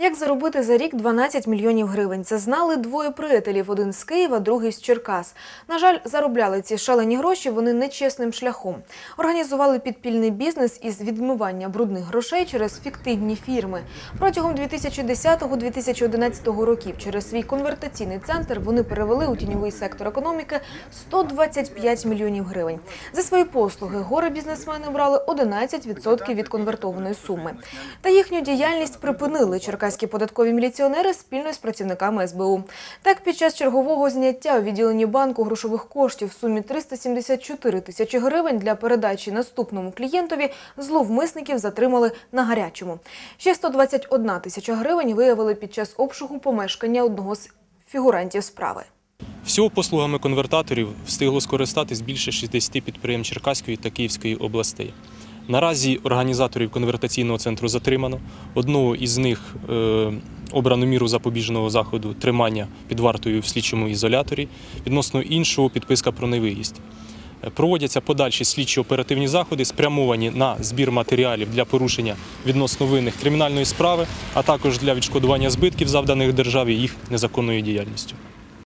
Як заробити за рік 12 мільйонів гривень? Це знали двоє приятелів, один з Києва, другий з Черкас. На жаль, заробляли ці шалені гроші вони нечесним шляхом. Організували підпільний бізнес із відмивання брудних грошей через фіктивні фірми. Протягом 2010-2011 років через свій конвертаційний центр вони перевели у тіньовий сектор економіки 125 мільйонів гривень. За свої послуги горе бізнесмени брали 11% від конвертованої суми. Та їхню діяльність припинили черкаські податкові міліціонери спільно з працівниками СБУ. Так, під час чергового зняття у відділенні банку грошових коштів в сумі 374 тисячі гривень для передачі наступному клієнтові зловмисників затримали на гарячому. Ще 121 тисяча гривень виявили під час обшуку помешкання одного з фігурантів справи. Всього послугами конвертаторів встигло скористатись більше 60 підприємств Черкаської та Київської областей. Наразі організаторів конвертаційного центру затримано. Одного із них е, обрано міру запобіжного заходу тримання під вартою в слідчому ізоляторі, відносно іншого підписка про невиїзд. Е, Проводяться подальші слідчо-оперативні заходи, спрямовані на збір матеріалів для порушення відносно винних кримінальної справи, а також для відшкодування збитків, завданих державі їх незаконною діяльністю.